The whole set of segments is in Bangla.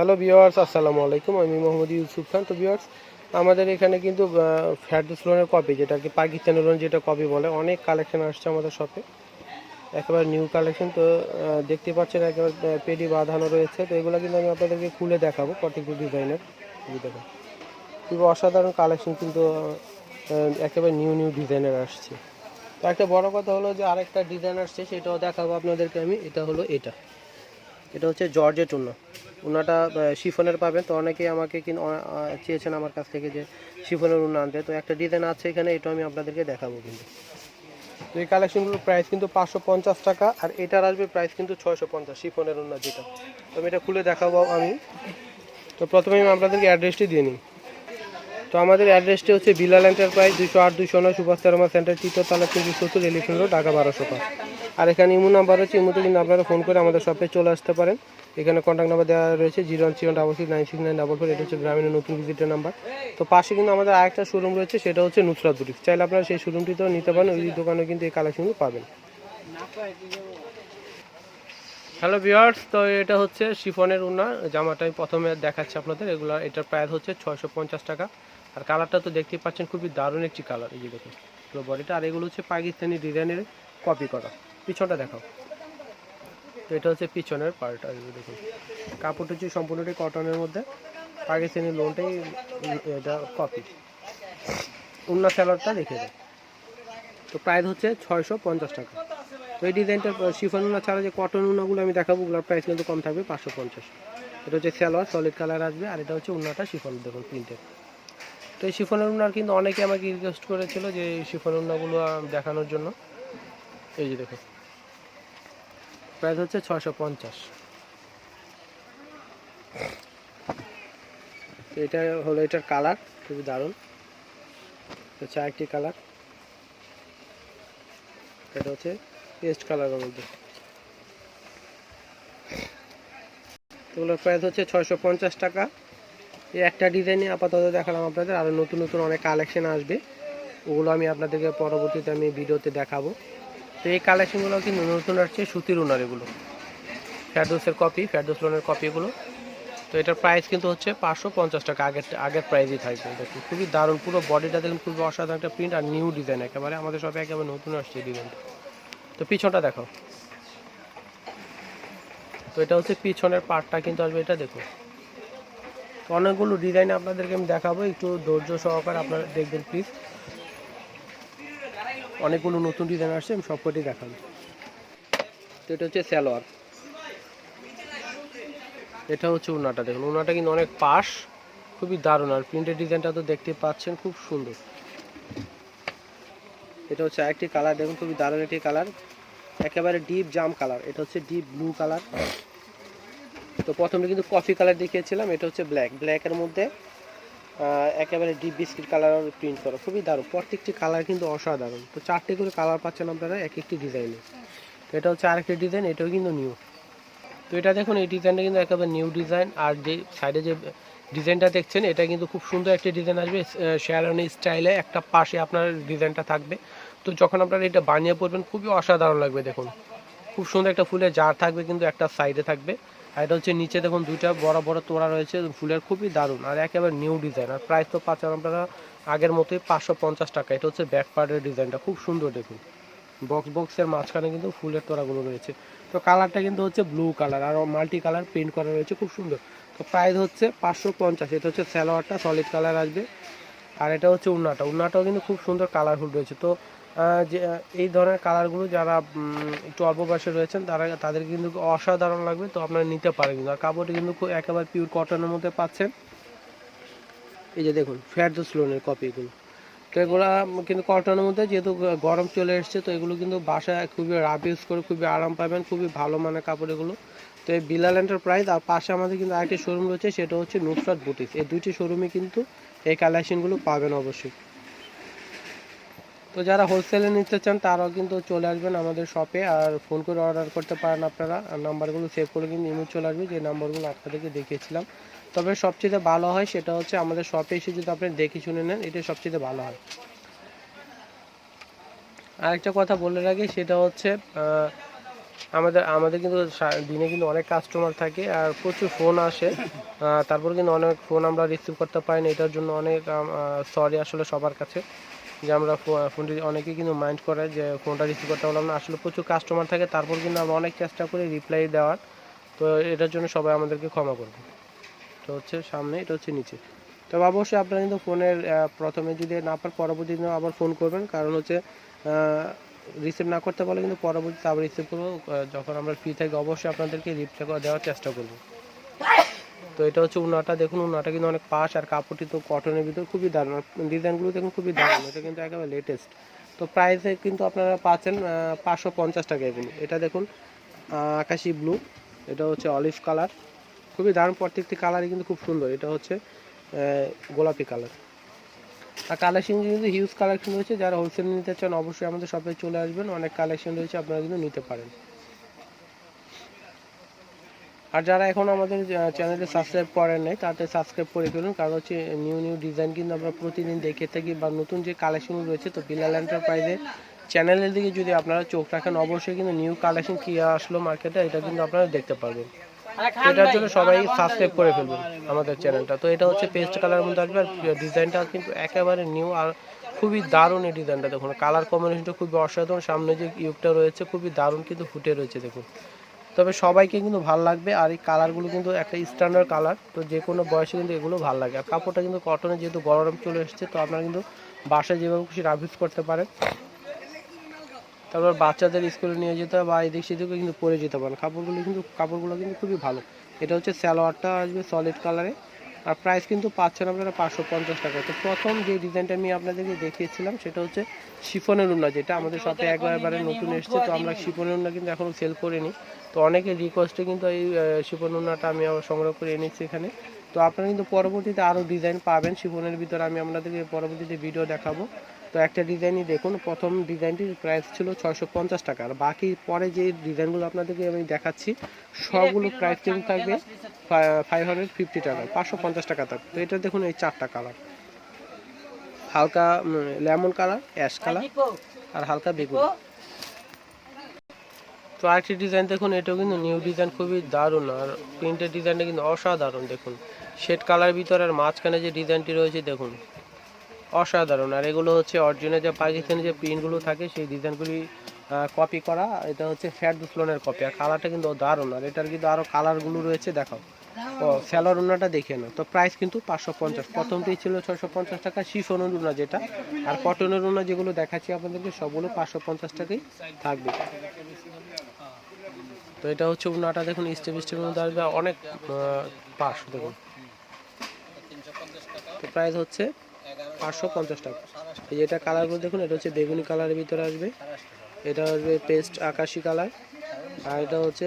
হ্যালো বিয়ার্স আসসালামু আলাইকুম। আমি মোহাম্মদ ইউসুফ খান। তো বিয়ার্স আমাদের এখানে কিন্তু ফ্যাডুস লোনের কপি যেটাকে পাকিস্তানি লোন যেটা কপি বলে, অনেক কালেকশন আসছে আমাদের শপে একেবারে নিউ কালেকশন তো দেখতে পাচ্ছেন একেবারে পেডি বাঁধানো রয়েছে। তো এগুলো কিন্তু আমি আপনাদেরকে খুলে দেখাবো প্রত্যেকটি ডিজাইনের দেখুন, খুবই অসাধারণ কালেকশন কিন্তু একেবারে নিউ নিউ ডিজাইনের আসছে। তো একটা বড় কথা হলো যে, আরেকটা ডিজাইন আসছে, সেটাও দেখাবো আপনাদেরকে আমি। এটা হলো এটা। এটা হচ্ছে জর্জেট উন্না উন্নাটা শিফনের পাবেন। তো অনেকেই আমাকে কিন্তু চেয়েছেন আমার কাছ থেকে যে শিফনের উন্না আনতে। তো একটা ডিজাইন আছে এখানে, এটা আমি আপনাদেরকে দেখাবো কিন্তু। তো এই কালেকশনগুলোর প্রাইস কিন্তু পাঁচশো পঞ্চাশ টাকা, আর এটার আসবে প্রাইস কিন্তু ছয়শো পঞ্চাশ, শিফনের উন্না যেটা। তো আমি এটা খুলে দেখাবো আমি। তো প্রথমে আমি আপনাদেরকে অ্যাড্রেসটি দিয়ে নিই। তো আমাদের অ্যাড্রেসটি হচ্ছে বিলাল এন্টারপ্রাইজ দুশো আট দুশো নয়, সুভাষ তেরমা সেন্টার তৃতীয়তলা তিনশো সত্তর এলিফেন্ট রোড ঢাকা বারোশো পাঁচ আর এখানে ইমো নাম্বার হচ্ছে ইমোতে কিন্তু আপনারা ফোন করে আমাদের শপে চলে আসতে পারেন। এখানে কন্ট্যাক্ট নাম্বার দেওয়া রয়েছে zero one seven double six nine six nine double four, এটা হচ্ছে গ্রামীণের নতুন ভিজিটের নাম্বার তো পাশে কিন্তু আমাদের আরেকটা শোরুম রয়েছে, সেটা হচ্ছে নুসরাত বুটিক। চাইলে আপনারা সেই শোরুমটিতেও নিতে পারেন, ওই দোকানে কিন্তু এই কালেকশনগুলো পাবেন। হ্যালো ভিউয়ার্স তো এটা হচ্ছে শিফনের উন্না জামাটা আমি প্রথমে দেখাচ্ছি আপনাদের, এগুলো, এটার প্রাইস হচ্ছে ছয়শো পঞ্চাশ টাকা। আর কালারটা তো দেখতেই পাচ্ছেন, খুবই দারুণ একটি কালার এই যে দেখুন বডিটা আর এগুলো হচ্ছে পাকিস্তানি ডিজাইনের কপি করা। পিছনটা দেখাও। তো এটা হচ্ছে পিছনের পার্ট আর দেখুন। কাপড়টা হচ্ছে সম্পূর্ণটাই কটনের মধ্যে। আগে পাকিস্তানি লোনটাই এটা কপি উন্না স্যালাডটা দেখে দেয় তো প্রাইস হচ্ছে ছয়শো পঞ্চাশ টাকা। তো এই ডিজাইনটা শিফন উনা ছাড়া যে কটন উনাগুলো আমি দেখাবো ওগুলোর প্রাইস কিন্তু কম থাকবে পাঁচশো পঞ্চাশ। এটা হচ্ছে স্যালোয়ার সলিড কালার আসবে আর এটা হচ্ছে উন্নাটা শিফন দেখুন প্রিন্টের তো এই শিফনের উন্নার কিন্তু অনেকে আমাকে রিকোয়েস্ট করেছিল যে এই শিফন উন্নাগুলো আহ, দেখানোর জন্য। এই যে দেখুন। প্রাইস হচ্ছে ছশো পঞ্চাশ। এটা হলো এটার কালার, খুবই দারুণ। হচ্ছে আরেকটি কালার। এটা হচ্ছে পেস্ট কালারের মধ্যে। এগুলোর প্রাইস হচ্ছে ছয়শো পঞ্চাশ টাকা। এই একটা ডিজাইনে আপাতত দেখালাম আপনাদের। আরও নতুন নতুন অনেক কালেকশন আসবে। ওগুলো আমি আপনাদেরকে পরবর্তীতে আমি ভিডিওতে দেখাবো। তো এই কালেকশনগুলো কিন্তু নতুন আসছে সুতির উনার এগুলো। ফ্যাডোসের কপি ফ্যাডোস লোনের কপি এগুলো। তো এটার প্রাইস কিন্তু হচ্ছে পাঁচশো পঞ্চাশ টাকা, আগের আগের প্রাইসই থাকবে। দেখুন, খুবই দারুণ, পুরো বডিটা দেখুন, খুবই অসাধারণ একটা প্রিন্ট আর নিউ ডিজাইন একেবারে। আমাদের সবে একেবারে নতুন আসছে ডিজাইনটা তো পিছনটা দেখো। তো এটা হচ্ছে পিছনের পার্টটা কিন্তু আসবে, এটা দেখুন। অনেকগুলো ডিজাইন আপনাদেরকে আমি দেখাবো, একটু ধৈর্য সহকারে আপনারা দেখবেন প্লিজ অনেকগুলো নতুন ডিজাইন আসছে, আমি সবকটি দেখাবো। তো এটা হচ্ছে স্যালোয়ার এটা হচ্ছে উনাটা, দেখুন। উনাটা কিন্তু অনেক পাশ, খুবই দারুণ। আর প্রিন্টের ডিজাইনটা তো দেখতে পাচ্ছেন, খুব সুন্দর। এটা হচ্ছে একটি কালার দেখুন, খুবই দারুণ একটি কালার একেবারে ডিপ জাম কালার এটা হচ্ছে ডিপ ব্লু কালার তো প্রথমে কিন্তু কফি কালার দেখিয়েছিলাম, এটা হচ্ছে ব্ল্যাক ব্ল্যাকের মধ্যে একেবারে ডিপ বিস্কিট কালার প্রিন্ট করা। খুবই দারুণ। প্রত্যেকটি কালার কিন্তু অসাধারণ। তো চারটে করে কালার পাচ্ছেন আপনারা এক একটি ডিজাইনে তো এটা হচ্ছে আরেকটি ডিজাইন এটাও কিন্তু নিউ তো এটা দেখুন, এই ডিজাইনটা কিন্তু একেবারে নিউ ডিজাইন আর যে সাইডে যে ডিজাইনটা দেখছেন, এটা কিন্তু খুব সুন্দর একটা ডিজাইন আসবে। শেয়ারনি স্টাইলে একটা পাশে আপনার ডিজাইনটা থাকবে। তো যখন আপনারা এটা বানিয়ে পড়বেন খুবই অসাধারণ লাগবে দেখুন। খুব সুন্দর একটা ফুলের জার থাকবে কিন্তু একটা সাইডে থাকবে। আর এটা হচ্ছে নিচে দেখুন দুইটা বড় বড় তোড়া রয়েছে ফুলের খুবই দারুণ। আর একেবারে নিউ ডিজাইন আর প্রাইস তো পাচ্ছেন আপনারা আগের মতোই পাঁচশো পঞ্চাশ টাকা। এটা হচ্ছে ব্যাক পার্টের ডিজাইনটা খুব সুন্দর দেখুন। বক্স বক্সের মাঝখানে কিন্তু ফুলের তোড়াগুলো রয়েছে। তো কালারটা কিন্তু হচ্ছে ব্লু কালার আর মাল্টি কালার প্রিন্ট করা রয়েছে, খুব সুন্দর। তো প্রাইস হচ্ছে পাঁচশো পঞ্চাশ। এটা হচ্ছে স্যালোয়ারটা সলিড কালার আসবে। আর এটা হচ্ছে উন্নাটা। উন্নাটাও কিন্তু খুব সুন্দর কালারফুল রয়েছে। তো যে এই ধরনের কালারগুলো যারা একটু অল্প বয়সে রয়েছেন, তারা, তাদের কিন্তু অসাধারণ লাগবে, তো আপনারা নিতে পারেন কিন্তু। আর কাপড়টি কিন্তু একেবারে পিওর কটনের মধ্যে পাচ্ছেন। এই যে দেখুন ফ্যাটজোস লোনের কপিগুলো তো এগুলো কিন্তু কটনের মধ্যে যেহেতু গরম চলে এসছে, তো এগুলো কিন্তু বাসায় খুবই রাফ ইউজ করে খুবই আরাম পাবেন, খুবই ভালো মানের কাপড় এগুলো। তো এই বিলাল এন্টারপ্রাইজ আর পাশে আমাদের কিন্তু আরেকটি শোরুম রয়েছে, সেটা হচ্ছে নুসরাত বুটিক্স এই দুইটি শোরুমে কিন্তু এই কালেকশনগুলো পাবেন অবশ্যই। তো যারা হোলসেলে নিতে চান, তারাও কিন্তু চলে আসবেন আমাদের শপে আর ফোন করে অর্ডার করতে পারেন আপনারা। আর নাম্বারগুলো সেভ করে কিন্তু ইমেল চলে আসবে, যে নাম্বারগুলো আপনাদেরকে দেখিয়েছিলাম। তবে সবচেয়ে ভালো হয় সেটা হচ্ছে আমাদের শপে এসে যদি আপনি দেখে শুনে নেন এটা সবচেয়ে ভালো হয়। আরেকটা কথা বলে রাখি, সেটা হচ্ছে আমাদের আমাদের কিন্তু দিনে কিন্তু অনেক কাস্টমার থাকে, আর প্রচুর ফোন আসে। তারপর কিন্তু অনেক ফোন আমরা রিসিভ করতে পারি না, এটার জন্য অনেক সরি আসলে সবার কাছে। যে আমরা ফোনটি অনেকেই কিন্তু মাইন্ড করে যে ফোনটা রিসিভ করতে পারলাম না। আসলে প্রচুর কাস্টমার থাকে, তারপর কিন্তু আমরা অনেক চেষ্টা করি রিপ্লাই দেওয়ার। তো এটার জন্য সবাই আমাদেরকে ক্ষমা করবে তো হচ্ছে সামনে, এটা হচ্ছে নিচে। তবে অবশ্যই আপনারা কিন্তু ফোনের প্রথমে যদি না পার পরবর্তী দিনে আবার ফোন করবেন। কারণ হচ্ছে রিসিভ না করতে পারলে কিন্তু পরবর্তীতে আবার রিসিভ করব। যখন আমরা ফ্রি থাকি, অবশ্যই আপনাদেরকে রিপ্লাই দেওয়ার চেষ্টা করব। তো এটা হচ্ছে উনাটা, দেখুন উনাটা কিন্তু অনেক পাশ আর কাপড়টি তো কটনের ভিতর, খুবই দারুণ। ডিজাইনগুলো দেখুন খুবই দারুণ, এটা কিন্তু একেবারে লেটেস্ট তো প্রাইসে কিন্তু আপনারা পাচ্ছেন পাঁচশো পঞ্চাশ টাকা এগুলো এটা দেখুন আকাশি ব্লু এটা হচ্ছে অলিভ কালার খুবই দারুণ, প্রত্যেকটি কালারই কিন্তু খুব সুন্দর। এটা হচ্ছে গোলাপি কালার আর কালেকশন কিন্তু হিউজ কালেকশন রয়েছে, যারা হোলসেল নিতে চান অবশ্যই আমাদের শপে চলে আসবেন। অনেক কালেকশন রয়েছে, আপনারা কিন্তু নিতে পারেন। আর যারা এখন আমাদের চ্যানেলে সাবস্ক্রাইব করেন নাই তাতে সাবস্ক্রাইব করে ফেলুন, কারণ হচ্ছে নিউ নিউ ডিজাইন কিন্তু আমরা প্রতিদিন দেখে থাকি বা নতুন যে কালেকশন রয়েছে, তো বিলাল এন্টারপ্রাইজে চ্যানেলের দিকে যদি আপনারা চোখ রাখেন, অবশ্যই কিন্তু নিউ কালেকশন কি আসলো মার্কেটে এটা কিন্তু আপনারা দেখতে পারবেন। এটার জন্য সবাই সাবস্ক্রাইব করে ফেলবেন আমাদের চ্যানেলটা তো এটা হচ্ছে পেস্ট কালারের মধ্যে আসবে, আর ডিজাইনটা কিন্তু একেবারে নিউ আর খুবই দারুণ এই ডিজাইনটা দেখুন কালার কম্বিনেশনটা খুবই অসাধারণ, সামনে যে ইউকটা রয়েছে, খুবই দারুণ কিন্তু ফুটে রয়েছে, দেখুন। তবে সবাইকে কিন্তু ভালো লাগবে আর এই কালারগুলো কিন্তু একটা স্ট্যান্ডার্ড কালার। তো যে কোনো বয়সে কিন্তু এগুলো ভালো লাগে। আর কাপড়টা কিন্তু কটনে যেহেতু গরম চলে এসছে, তো আপনারা কিন্তু বাসায় যেভাবে খুশি রাভিউজ করতে পারেন। তারপর বাচ্চাদের স্কুলে নিয়ে যেতে হবে বা এদিক সেদিকে কিন্তু পরে যেতে পারেন। কাপড়গুলো কিন্তু কাপড়গুলো কিন্তু খুবই ভালো। এটা হচ্ছে স্যালোয়ারটা আসবে সলিড কালারে আর প্রাইস কিন্তু পাচ্ছেন আপনারা পাঁচশো পঞ্চাশ টাকা তো প্রথম যে ডিজাইনটা আমি আপনাদেরকে দেখিয়েছিলাম সেটা হচ্ছে শিফনের উন্না যেটা আমাদের সাথে একবারে নতুন এসছে তো আমরা শিফনের উন্না কিন্তু এখনও সেল করিনি। তো অনেকে রিকোয়েস্টে কিন্তু এই শিফন উন্নাটা আমি আবার সংগ্রহ করে এনেছি এখানে। তো আপনারা কিন্তু পরবর্তীতে আরও ডিজাইন পাবেন। শিফনের ভিতরে আমি আপনাদেরকে পরবর্তীতে ভিডিও দেখাবো। তো একটা ডিজাইনই দেখুন প্রথম ডিজাইনটির প্রাইস ছিল ছয়শো পঞ্চাশ টাকা। আর বাকি পরে যে ডিজাইনগুলো আপনাদেরকে আমি দেখাচ্ছি সবগুলো প্রাইস কিন্তু থাকবে ফাইভ হান্ড্রেড ফিফটি টাকা পাঁচশো পঞ্চাশ টাকা থাকবে। তো এটা দেখুন এই চারটা কালার হালকা লেমন কালার অ্যাশ কালার আর হালকা বেগুন। তো আরেকটি ডিজাইন দেখুন এটাও কিন্তু নিউ ডিজাইন খুবই দারুণ। আর প্রিন্টের ডিজাইনটা কিন্তু অসাধারণ দেখুন। শেড কালার ভিতরে আর মাঝখানে যে ডিজাইনটি রয়েছে দেখুন। অসাধারণ। আর এগুলো হচ্ছে অরিজিনাল যে পাকিস্তানি যে প্রিন্টগুলো থাকে, সেই ডিজাইনগুলি কপি করা, এটা হচ্ছে ফ্যাট দুসলনের কপি আর কালারটা কিন্তু দারুণ আর এটার কিন্তু আরও কালারগুলো রয়েছে, দেখাও। ও স্যালোর উন্নাটা দেখে নাও। তো প্রাইস কিন্তু পাঁচশো পঞ্চাশ। প্রথমটি ছিল ছয়শো পঞ্চাশ টাকা, শিফনের উন্না যেটা। আর কটনের উন্না যেগুলো দেখাচ্ছি আপনাদেরকে, সবগুলো পাঁচশো পঞ্চাশ টাকাই থাকবে। তো এটা হচ্ছে উন্নাটা দেখুন স্টেপ স্টেপের মধ্যে আসবে। অনেক পাশ, দেখুন। তো প্রাইস হচ্ছে পাঁচশো পঞ্চাশ টাকা। এই যে এটা কালারগুলো দেখুন, এটা হচ্ছে বেগুনি কালারের ভিতরে আসবে। এটা আসবে পেস্ট আকাশি কালার আর এটা হচ্ছে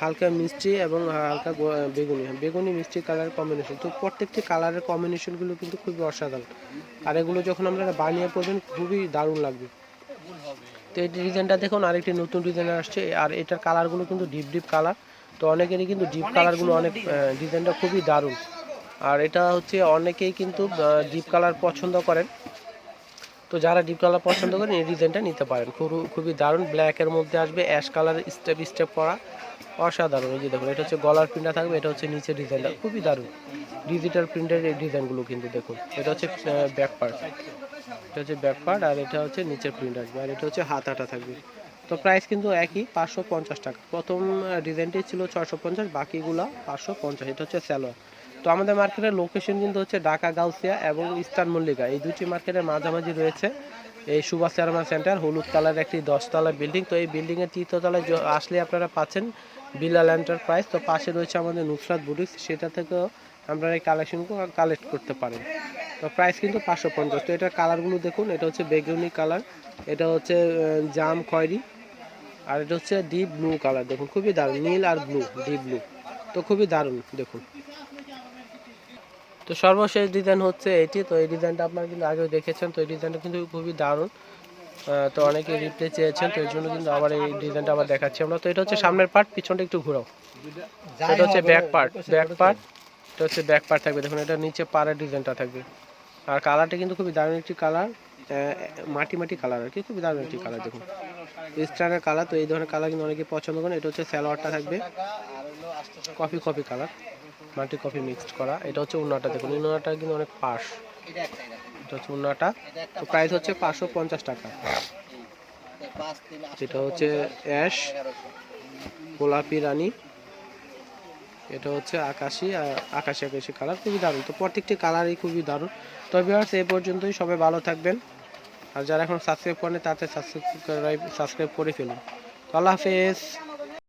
হালকা মিষ্টি এবং হালকা বেগুনি। বেগুনি মিষ্টি কালার কম্বিনেশন তো প্রত্যেকটি কালারের কম্বিনেশনগুলো কিন্তু খুবই অসাধারণ। আর এগুলো যখন আপনারা বানিয়ে পড়বেন খুবই দারুণ লাগবে। তো এই ডিজাইনটা দেখুন, আরেকটি নতুন ডিজাইন আসছে। আর এটার কালারগুলো কিন্তু ডিপ ডিপ কালার তো অনেকেরই কিন্তু ডিপ কালারগুলো অনেক ডিজাইনটা খুবই দারুণ। আর এটা হচ্ছে অনেকেই কিন্তু ডিপ কালার পছন্দ করেন। তো যারা ডিপ কালার পছন্দ করেন, এই ডিজাইনটা নিতে পারেন। খুব, খুবই দারুণ। ব্ল্যাকের মধ্যে আসবে অ্যাশ কালার স্টেপ স্টেপ করা। অসাধারণ। এই যে দেখুন, এটা হচ্ছে গলার প্রিন্টটা থাকবে, এটা হচ্ছে নিচের ডিজাইনটা খুবই দারুণ। ডিজিটাল প্রিন্টের এই ডিজাইনগুলো কিন্তু দেখুন। এটা হচ্ছে ব্যাক পার্ট এটা হচ্ছে ব্যাক পার্ট আর এটা হচ্ছে নিচের প্রিন্ট আসবে। আর এটা হচ্ছে হাত আটা থাকবে। তো প্রাইস কিন্তু একই, পাঁচশো পঞ্চাশ টাকা। প্রথম ডিজাইনটি ছিল ছশো পঞ্চাশ, বাকিগুলা পাঁচশো পঞ্চাশ। এটা হচ্ছে স্যালোয়ার তো আমাদের মার্কেটের লোকেশন কিন্তু হচ্ছে ঢাকা, গাউসিয়া এবং ইস্টার্ন মল্লিকা। এই দুটি মার্কেটের মাঝামাঝি রয়েছে। এই সুভাষ চেয়ারম্যান সেন্টার, হলুদ কালার একটি দশতলা বিল্ডিং। তো এই বিল্ডিংয়ের তৃতীয়তলায় আসলে আপনারা পাচ্ছেন বিলাল এন্টারপ্রাইজ তো পাশে রয়েছে আমাদের নুসরাত বুটিক্স। সেটা থেকেও আপনারা এই কালেকশনগুলো কালেক্ট করতে পারেন। তো প্রাইস কিন্তু পাঁচশো পঞ্চাশ। তো এটার কালারগুলো দেখুন। এটা হচ্ছে বেগুনি কালার এটা হচ্ছে জাম খয়েরি, আর এটা হচ্ছে ডিপ ব্লু কালার দেখুন, খুবই দারুণ। নীল আর ব্লু ডিপ ব্লু তো খুবই দারুণ, দেখুন। তো সর্বশেষ ডিজাইন হচ্ছে এটি। তো এই ডিজাইনটা আপনারা কিন্তু আগেও দেখেছেন, তো এই ডিজাইনটা কিন্তু খুবই দারুণ। তো অনেকে রিপ্লে চেয়েছেন, তো এর জন্য কিন্তু আবার এই ডিজাইনটা আবার দেখাচ্ছি আমরা। তো এটা হচ্ছে সামনের পার্ট পিছনটা একটু ঘুরাও। এটা হচ্ছে ব্যাক পার্ট ব্যাক পার্ট এটা হচ্ছে ব্যাক পার্ট থাকবে। দেখুন, এটা নিচে পাড়ের ডিজাইনটা থাকবে। আর কালারটা কিন্তু খুবই দারুণ একটি কালার মাটি মাটি কালার আর কি, খুবই দারুণ একটি কালার দেখুন। স্টারের কালার তো এই ধরনের কালার কিন্তু অনেকে পছন্দ করেন। এটা হচ্ছে স্যালোয়ারটা থাকবে। Coffee coffee colour multi coffee mixed করা। এটা হচ্ছে উন্নাটা, দেখুন। উন্নাটা কিন্তু অনেক পাশ। এটা হচ্ছে উন্নাটা। তো প্রাইস হচ্ছে পাঁচশো পঞ্চাশ টাকা। এটা হচ্ছে অ্যাশ গোলাপি রানী। এটা হচ্ছে আকাশি আর আকাশি আকাশি কালার খুবই দারুণ। তো প্রত্যেকটি কালারই খুবই দারুণ। তো ভিউয়ার্স এই পর্যন্তই। সবাই ভালো থাকবেন। আর যারা এখন সাবস্ক্রাইব করেন তাতে সাবস্ক্রাইব সাবস্ক্রাইব করে ফেলুন। তো আল্লাহ হাফেজ।